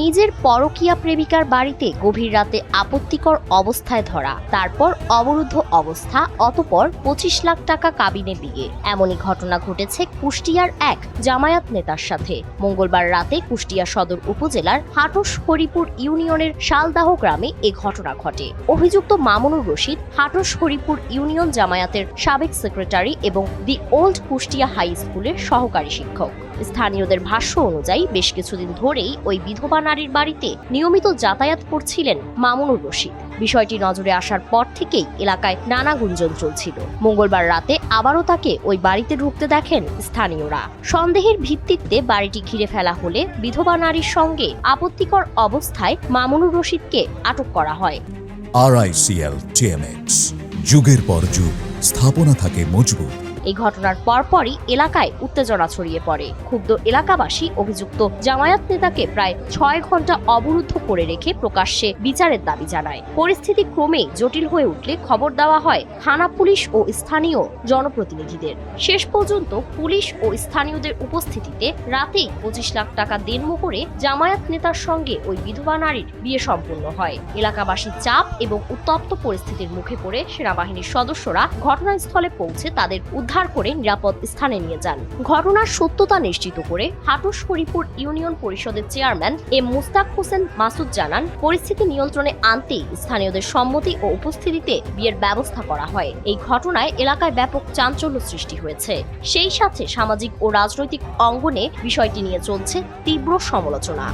নিজের পরকীয়া প্রেমিকার বাড়িতে গভীর রাতে আপত্তিকর অবস্থায় ধরা, তারপর অবরুদ্ধ অবস্থা, অতপর পঁচিশ লাখ টাকা কাবিনে বিয়ে এমনই ঘটনা ঘটেছে কুষ্টিয়ার এক জামায়াত নেতার সাথে। মঙ্গলবার রাতে কুষ্টিয়া সদর উপজেলার হাটস হরিপুর ইউনিয়নের শালদাহ গ্রামে এ ঘটনা ঘটে। অভিযুক্ত মামুনুর রশিদ, হাটস হরিপুর ইউনিয়ন জামায়াতের সাবেক সেক্রেটারি এবং দি ওল্ড কুষ্টিয়া হাই স্কুলের সহকারী শিক্ষক। স্থানীয়দের ভাষ্য অনুযায়ী বেশ কিছুদিন ধরেই ওই বিধবা নারীর বাড়িতে নিয়মিত যাতায়াত করছিলেন মামুনুর রশিদ। বিষয়টি নজরে আসার পর থেকেই এলাকায় নানা গুঞ্জন চলছিল। মঙ্গলবার রাতে আবারও তাকে ওই বাড়িতে ঢুকতে দেখেন স্থানীয়রা। সন্দেহের ভিত্তিতে বাড়িটি ঘিরে ফেলা হলে বিধবা নারীর সঙ্গে আপত্তিকর অবস্থায় মামুনুর রশিদকে আটক করা হয়। টিএমএক্স যুগের পর যুগ, স্থাপনা থাকে মজবুত। এই ঘটনার পরপরই এলাকায় উত্তেজনা ছড়িয়ে পড়ে। ক্ষুব্ধ এলাকাবাসী অভিযুক্ত জামায়াত নেতাকে প্রায় ছয় ঘণ্টা অবরুদ্ধ করে রেখে প্রকাশ্যে বিচারের দাবি জানায়। পরিস্থিতি ক্রমেই জটিল হয়ে উঠলে খবর দেওয়া হয় থানা পুলিশ ও স্থানীয় জনপ্রতিনিধিদের। শেষ পর্যন্ত পুলিশ ও স্থানীয়দের উপস্থিতিতে রাতেই পঁচিশ লাখ টাকা দেনমোহরে জামায়াত নেতার সঙ্গে ওই বিধবা নারীর বিয়ে সম্পূর্ণ হয়। এলাকাবাসীর চাপ এবং উত্তপ্ত পরিস্থিতির মুখে পড়ে সেনাবাহিনীর সদস্যরা ঘটনাস্থলে পৌঁছে তাদের উদ্ধার করে নিরাপদ স্থানে নিয়ে যান। ঘটনার সত্যতা নিশ্চিত করে হাটুস হরিপুর ইউনিয়ন পরিষদের চেয়ারম্যান এম মুস্তাক হোসেন মাসুদ জানান, পরিস্থিতি নিয়ন্ত্রণে আনতেই স্থানীয়দের সম্মতি ও উপস্থিতিতে বিয়ের ব্যবস্থা করা হয়। এই ঘটনায় এলাকায় ব্যাপক চাঞ্চল্য সৃষ্টি হয়েছে। সেই সাথে সামাজিক ও রাজনৈতিক অঙ্গনে বিষয়টি নিয়ে চলছে তীব্র সমালোচনা।